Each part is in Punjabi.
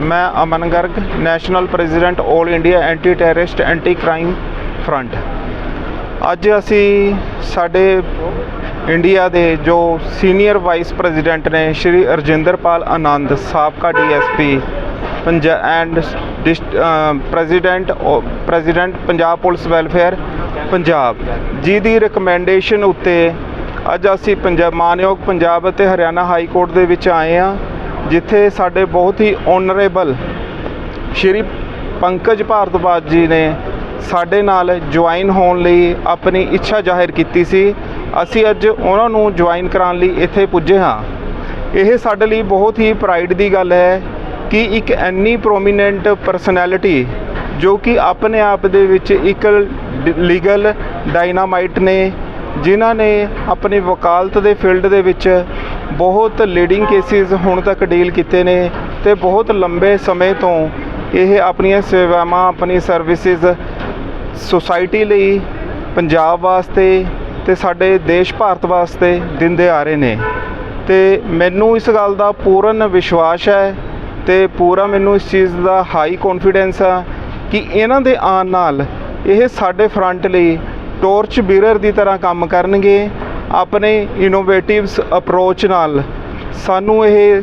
ਮੈਂ Aman Garg national president 올 India anti terrorist anti crime front ਅੱਜ ਅਸੀਂ ਸਾਡੇ ਇੰਡੀਆ ਦੇ ਜੋ ਸੀਨੀਅਰ ਵਾਈਸ ਪ੍ਰੈਜ਼ੀਡੈਂਟ ਨੇ ਸ਼੍ਰੀ ਅਰਜਿੰਦਰਪਾਲ ਆਨੰਦ ਸਾਬਕਾ DSP Punjab and president president Punjab police welfare Punjab. Ji the recommendation ਉੱਤੇ ਅੱਜ ਅਸੀਂ ਪੰਜਾਬ ਮਾਨਯੋਗ ਪੰਜਾਬ ਅਤੇ ਹਰਿਆਣਾ ਹਾਈ ਕੋਰਟ ਦੇ ਵਿੱਚ ਆਏ ਆ ਜਿੱਥੇ ਸਾਡੇ ਬਹੁਤ ਹੀ ਓਨਰੇਬਲ ਸ਼੍ਰੀ ਪੰਕਜ ਭਾਰਤਵਾਜ ਜੀ ਨੇ ਸਾਡੇ ਨਾਲ ਜੁਆਇਨ ਹੋਣ ਲਈ ਆਪਣੀ ਇੱਛਾ ਜ਼ਾਹਿਰ ਕੀਤੀ ਸੀ। ਅਸੀਂ ਅੱਜ ਉਹਨਾਂ ਨੂੰ ਜੁਆਇਨ ਕਰਾਉਣ ਲਈ ਇੱਥੇ ਪੁੱਜੇ ਹਾਂ। ਇਹ ਸਾਡੇ ਲਈ ਬਹੁਤ ਹੀ ਪ੍ਰਾਈਡ ਦੀ ਗੱਲ ਹੈ ਕਿ ਇੱਕ ਐਨੀ ਪ੍ਰੋਮੀਨੈਂਟ ਪਰਸਨੈਲਿਟੀ ਜੋ ਕਿ ਆਪਣੇ ਆਪ ਦੇ ਵਿੱਚ ਇੱਕ ਲੀਗਲ ਡਾਇਨਾਮਾਈਟ ਨੇ, ਜਿਨ੍ਹਾਂ ਨੇ ਆਪਣੀ ਵਕਾਲਤ ਦੇ ਫੀਲਡ ਦੇ ਵਿੱਚ ਬਹੁਤ ਲੀਡਿੰਗ ਕੇਸਿਸ ਹੁਣ ਤੱਕ ਡੀਲ ਕੀਤੇ ਨੇ ਤੇ ਬਹੁਤ ਲੰਬੇ ਸਮੇਂ ਤੋਂ ਇਹ ਆਪਣੀਆਂ ਸੇਵਾਵਾਂ, ਆਪਣੀ ਸਰਵਿਸਿਜ਼ ਸੁਸਾਇਟੀ ਲਈ, ਪੰਜਾਬ ਵਾਸਤੇ ਤੇ ਸਾਡੇ ਦੇਸ਼ ਭਾਰਤ ਵਾਸਤੇ ਦਿੰਦੇ ਆ ਰਹੇ ਨੇ। ਤੇ ਮੈਨੂੰ ਇਸ ਗੱਲ ਦਾ ਪੂਰਨ ਵਿਸ਼ਵਾਸ ਹੈ ਤੇ ਪੂਰਾ ਮੈਨੂੰ ਇਸ ਚੀਜ਼ ਦਾ ਹਾਈ ਕੌਨਫੀਡੈਂਸ ਆ ਕਿ ਇਹਨਾਂ ਦੇ ਆਉਣ ਨਾਲ ਇਹ ਸਾਡੇ ਫਰੰਟ ਲਈ ਟੋਰਚ ਬੀਰਰ ਦੀ ਤਰ੍ਹਾਂ ਕੰਮ ਕਰਨਗੇ ਆਪਣੇ ਇਨੋਵੇਟਿਵਸ ਅਪਰੋਚ ਨਾਲ ਸਾਨੂੰ ਇਹ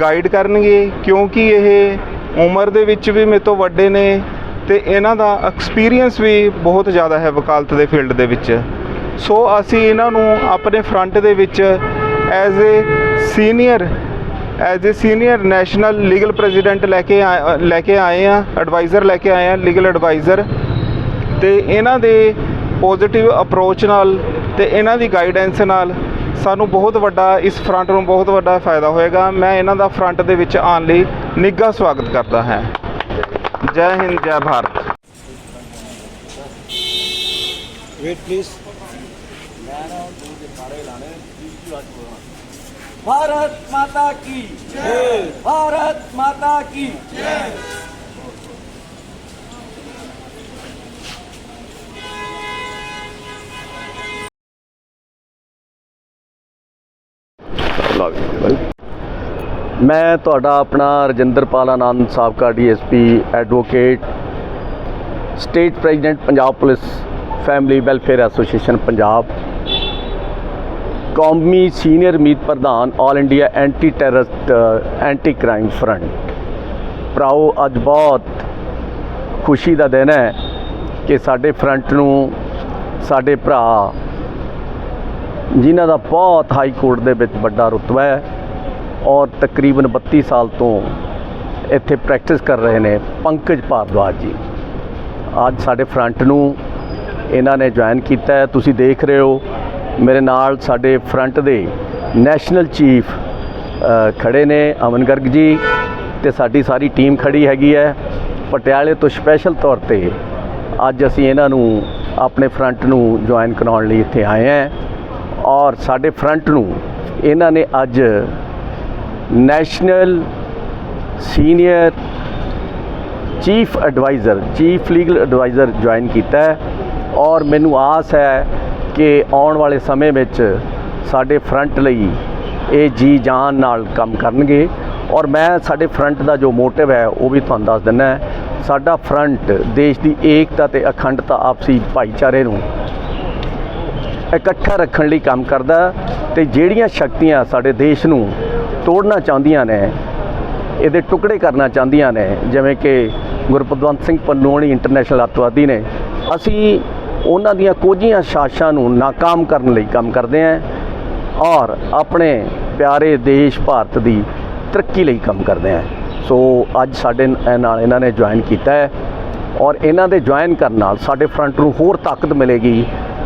ਗਾਈਡ ਕਰਨਗੇ, ਕਿਉਂਕਿ ਇਹ ਉਮਰ ਦੇ ਵਿੱਚ ਵੀ ਮੇਰੇ ਤੋਂ ਵੱਡੇ ਨੇ ਤੇ ਇਹਨਾਂ ਦਾ ਐਕਸਪੀਰੀਅੰਸ ਵੀ ਬਹੁਤ ਜ਼ਿਆਦਾ ਹੈ ਵਕਾਲਤ ਦੇ ਫੀਲਡ ਦੇ ਵਿੱਚ। ਸੋ ਅਸੀਂ ਇਹਨਾਂ ਨੂੰ ਆਪਣੇ ਫਰੰਟ ਦੇ ਵਿੱਚ as a senior as a senior national legal president ਲੈ ਕੇ ਆਏ- ਲੈ ਕੇ ਆਏ ਆ ਐਡਵਾਈਜ਼ਰ ਲੈ ਕੇ ਆਏ ਆ ਲੀਗਲ ਐਡਵਾਈਜ਼ਰ ਤੇ ਇਹਨਾਂ ਦੇ ਪੋਜ਼ਿਟਿਵ ਅਪਰੋਚ ਨਾਲ ਤੇ ਇਹਨਾਂ ਦੀ ਗਾਈਡੈਂਸ ਨਾਲ ਸਾਨੂੰ ਬਹੁਤ ਵੱਡਾ ਇਸ ਫਰੰਟ ਨੂੰ ਬਹੁਤ ਵੱਡਾ ਫਾਇਦਾ ਹੋਏਗਾ ਮੈਂ ਇਹਨਾਂ ਦਾ ਫਰੰਟ ਦੇ ਵਿੱਚ ਆਉਣ ਲਈ ਨਿੱਘਾ ਸਵਾਗਤ ਕਰਦਾ ਹਾਂ ਜੈ ਹਿੰਦ ਜੈ ਭਾਰਤ वेट प्लीज भारत माता की जय भारत माता की जय ਮੈਂ ਤੁਹਾਡਾ ਆਪਣਾ ਰਜਿੰਦਰਪਾਲ ਆਨੰਦ ਸਾਬਕਾ DSP advocate, state president Punjab police, family welfare association Punjab, ਕੌਮੀ ਸੀਨੀਅਰ ਮੀਤ ਪ੍ਰਧਾਨ all India anti terrorist anti crime front. ਭਰਾਓ, ਅੱਜ ਬਹੁਤ ਖੁਸ਼ੀ ਦਾ ਦਿਨ ਹੈ ਕਿ ਸਾਡੇ ਫਰੰਟ ਨੂੰ ਸਾਡੇ ਭਰਾ ਜਿਨ੍ਹਾਂ ਦਾ ਬਹੁਤ ਹਾਈ ਕੋਰਟ ਦੇ ਵਿੱਚ ਵੱਡਾ ਰੁਤਬਾ ਹੈ ਔਰ ਤਕਰੀਬਨ 32 ਸਾਲ ਤੋਂ ਇੱਥੇ ਪ੍ਰੈਕਟਿਸ ਕਰ ਰਹੇ ਨੇ ਪੰਕਜ ਭਾਰਦਵਾਜ ਜੀ। ਅੱਜ ਸਾਡੇ ਫਰੰਟ ਨੂੰ ਇਹਨਾਂ ਨੇ ਜੁਆਇਨ ਕੀਤਾ ਹੈ। ਤੁਸੀਂ ਦੇਖ ਰਹੇ ਹੋ ਮੇਰੇ ਨਾਲ ਸਾਡੇ ਫਰੰਟ ਦੇ ਨੈਸ਼ਨਲ ਚੀਫ ਅ, ਖੜੇ ਨੇ ਅਮਨ ਗਰਗ ਜੀ ਤੇ ਸਾਡੀ ਸਾਰੀ ਟੀਮ ਖੜੀ ਹੈਗੀ ਹੈ। ਪਟਿਆਲੇ ਤੋਂ ਸਪੈਸ਼ਲ ਤੌਰ ਤੇ ਅੱਜ ਅਸੀਂ ਇਹਨਾਂ ਨੂੰ ਆਪਣੇ ਫਰੰਟ ਨੂੰ ਜੁਆਇਨ ਕਰਾਉਣ ਲਈ ਇੱਥੇ ਆਏ ਹਾਂ। ਔਰ ਸਾਡੇ ਫਰੰਟ ਨੂੰ ਇਹਨਾਂ ਨੇ ਅੱਜ national senior chief adviser, chief legal adviser join ਕੀਤਾ ਹੈ। ਔਰ ਮੈਨੂੰ ਆਸ ਹੈ ਕਿ ਆਉਣ ਵਾਲੇ ਸਮੇਂ ਵਿੱਚ ਸਾਡੇ ਫਰੰਟ ਲਈ ਇਹ ਜੀ ਜਾਨ ਨਾਲ ਕੰਮ ਕਰਨਗੇ। ਔਰ ਮੈਂ ਸਾਡੇ ਫਰੰਟ ਦਾ ਜੋ ਮੋਟਿਵ ਹੈ, ਉਹ ਵੀ ਤੁਹਾਨੂੰ ਦੱਸ ਦਿੰਦਾ ਸਾਡਾ ਫਰੰਟ ਦੇਸ਼ ਦੀ ਏਕਤਾ ਤੇ ਅਖੰਡਤਾ ਆਪਸੀ ਭਾਈਚਾਰੇ ਨੂੰ ਇਕੱਠਾ ਰੱਖਣ ਲਈ ਕੰਮ ਕਰਦਾ ਤੇ ਜਿਹੜੀਆਂ ਸ਼ਕਤੀਆਂ ਸਾਡੇ ਦੇਸ਼ ਨੂੰ ਤੋੜਨਾ ਚਾਹੁੰਦੀਆਂ ਨੇ, ਇਹਦੇ ਟੁਕੜੇ ਕਰਨਾ ਚਾਹੁੰਦੀਆਂ ਨੇ, ਜਿਵੇਂ ਕਿ ਗੁਰਪਤਵੰਤ ਸਿੰਘ ਪੰਨੋਣੀ ਇੰਟਰਨੈਸ਼ਨਲ ਅੱਤਵਾਦੀ ਨੇ, ਅਸੀਂ ਉਹਨਾਂ ਦੀਆਂ ਕੋਝੀਆਂ ਸ਼ਾਸ਼ਾਂ ਨੂੰ ਨਾਕਾਮ ਕਰਨ ਲਈ ਕੰਮ ਕਰਦੇ ਹਾਂ ਔਰ ਆਪਣੇ ਪਿਆਰੇ ਦੇਸ਼ ਭਾਰਤ ਦੀ ਤਰੱਕੀ ਲਈ ਕੰਮ ਕਰਦੇ ਹਾਂ। ਸੋ ਅੱਜ ਸਾਡੇ ਨਾਲ ਇਹਨਾਂ ਨੇ ਜੁਆਇਨ ਕੀਤਾ ਹੈ ਔਰ ਇਹਨਾਂ ਦੇ ਜੁਆਇਨ ਕਰਨ ਨਾਲ ਸਾਡੇ ਫਰੰਟ ਨੂੰ ਹੋਰ ਤਾਕਤ ਮਿਲੇਗੀ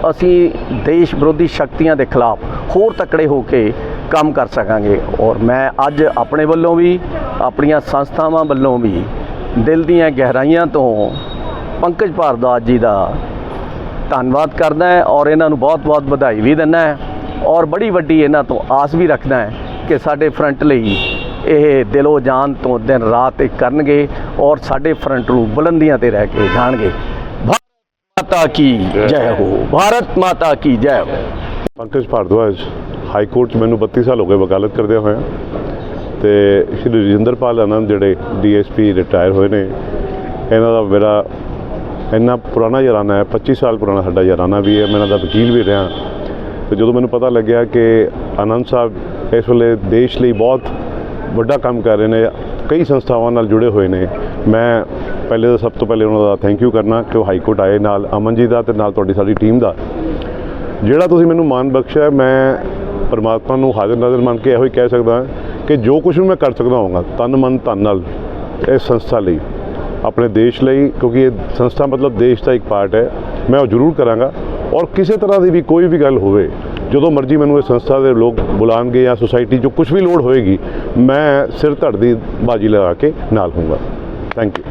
ਅਸੀਂ ਦੇਸ਼ ਵਿਰੋਧੀ ਸ਼ਕਤੀਆਂ ਦੇ ਖਿਲਾਫ ਹੋਰ ਤਕੜੇ ਹੋ ਕੇ ਕੰਮ ਕਰ ਸਕਾਂਗੇ ਔਰ ਮੈਂ ਅੱਜ ਆਪਣੇ ਵੱਲੋਂ ਵੀ, ਆਪਣੀਆਂ ਸੰਸਥਾਵਾਂ ਵੱਲੋਂ ਵੀ, ਦਿਲ ਦੀਆਂ ਗਹਿਰਾਈਆਂ ਤੋਂ ਪੰਕਜ ਭਾਰਦਾਜ ਜੀ ਦਾ ਧੰਨਵਾਦ ਕਰਦਾ ਹੈ ਔਰ ਇਹਨਾਂ ਨੂੰ ਬਹੁਤ-ਬਹੁਤ ਵਧਾਈ ਵੀ ਦਿੰਦਾ ਹੈ ਔਰ ਬੜੀ ਵੱਡੀ ਇਹਨਾਂ ਤੋਂ ਆਸ ਵੀ ਰੱਖਦਾ ਹੈ ਕਿ ਸਾਡੇ ਫਰੰਟ ਲਈ ਇਹ ਦਿਲੋਂ ਜਾਨ ਤੋਂ ਦਿਨ ਰਾਤ ਇੱਕ ਕਰਨਗੇ ਔਰ ਸਾਡੇ ਫਰੰਟ ਨੂੰ ਬੁਲੰਦੀਆਂ ਤੇ ਰਹਿ ਕੇ ਜਾਣਗੇ। ਮਾਤਾ ਕੀ ਜੈ ਹੋ ਭਾਰਤ ਮਾਤਾ ਕੀ ਜੈ ਹੋ ਪੰਕਜ ਭਾਰਦਵਾਜ ਹਾਈ ਕੋਰਟ 'ਚ ਮੈਨੂੰ 32 ਸਾਲ ਹੋ ਗਏ ਵਕਾਲਤ ਕਰਦੇ ਹੋਏ ਤੇ ਸ਼੍ਰੀ ਰਜਿੰਦਰਪਾਲ ਆਨੰਦ ਜਿਹੜੇ ਡੀਐਸਪੀ ਰਿਟਾਇਰ ਹੋਏ ਨੇ ਇਹਨਾਂ ਦਾ ਮੇਰਾ ਇੰਨਾ ਪੁਰਾਣਾ ਯਾਰਾਨਾ ਹੈ 25 ਸਾਲ ਪੁਰਾਣਾ ਸਾਡਾ ਯਾਰਾਨਾ ਵੀ ਹੈ ਮੈਂ ਇਹਨਾਂ ਦਾ ਵਕੀਲ ਵੀ ਰਿਹਾ ਤੇ ਜਦੋਂ ਮੈਨੂੰ ਪਤਾ ਲੱਗਿਆ ਕਿ ਆਨੰਦ ਸਾਹਿਬ ਇਸ ਵੇਲੇ ਦੇਸ਼ ਲਈ ਬਹੁਤ ਵੱਡਾ ਕੰਮ ਕਰ ਰਹੇ ਨੇ ਕਈ ਸੰਸਥਾਵਾਂ ਨਾਲ ਜੁੜੇ ਹੋਏ ਨੇ ਮੈਂ ਪਹਿਲੇ ਤਾਂ ਸਭ ਤੋਂ ਪਹਿਲੇ ਉਹਨਾਂ ਦਾ ਥੈਂਕ ਯੂ ਕਰਨਾ ਕਿ ਉਹ ਹਾਈ ਕੋਰਟ ਆਏ ਨਾਲ, ਅਮਨ ਜੀ ਦਾ ਤੇ ਨਾਲ ਤੁਹਾਡੀ ਸਾਡੀ ਟੀਮ ਦਾ। ਜਿਹੜਾ ਤੁਸੀਂ ਮੈਨੂੰ ਮਾਣ ਬਖਸ਼ਿਆ, ਮੈਂ ਪਰਮਾਤਮਾ ਨੂੰ ਹਾਜ਼ਰ ਨਾਜ਼ਰ ਮੰਨ ਕੇ ਇਹੋ ਹੀ ਕਹਿ ਸਕਦਾ ਕਿ ਜੋ ਕੁਝ ਵੀ ਮੈਂ ਕਰ ਸਕਦਾ ਹਾਂਗਾ ਤਨ ਮਨ ਧਨ ਨਾਲ ਇਸ ਸੰਸਥਾ ਲਈ, ਆਪਣੇ ਦੇਸ਼ ਲਈ, ਕਿਉਂਕਿ ਇਹ ਸੰਸਥਾ ਮਤਲਬ ਦੇਸ਼ ਦਾ ਇੱਕ ਪਾਰਟ ਹੈ, ਮੈਂ ਉਹ ਜ਼ਰੂਰ ਕਰਾਂਗਾ। ਔਰ ਕਿਸੇ ਤਰ੍ਹਾਂ ਦੀ ਵੀ ਕੋਈ ਵੀ ਗੱਲ ਹੋਵੇ, ਜਦੋਂ ਮਰਜ਼ੀ ਮੈਨੂੰ ਇਹ ਸੰਸਥਾ ਦੇ ਲੋਕ ਬੁਲਾਣਗੇ ਜਾਂ ਸੁਸਾਇਟੀ 'ਚ ਕੁਝ ਵੀ ਲੋੜ ਹੋਏਗੀ, ਮੈਂ ਸਿਰ ਧੜ ਦੀ ਬਾਜੀ ਲਗਾ ਕੇ ਨਾਲ ਹੋਊਂਗਾ। ਥੈਂਕ ਯੂ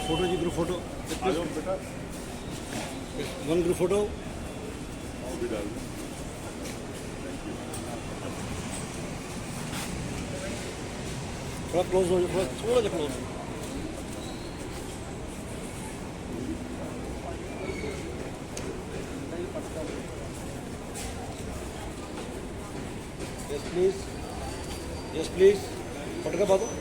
ਇੱਕ ਫੋਟੋ ਜੀ ਗਰੁੱਪ ਫੋਟੋ ਆਜੋ ਬੇਟਾ ਫੋਟੋ ਆਓ ਵੀ ਥੋੜਾ ক্লোਜ਼ ਹੋ ਜਾਓ ਥੋੜਾ ਜਿਹਾ close Yes, please. Yes, please. Photograph, Baba.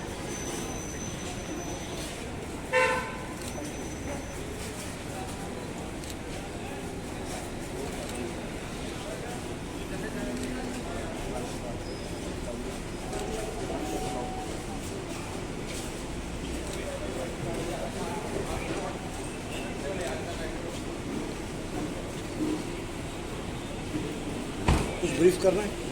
Brief ਕਰਨਾ ਹੈ?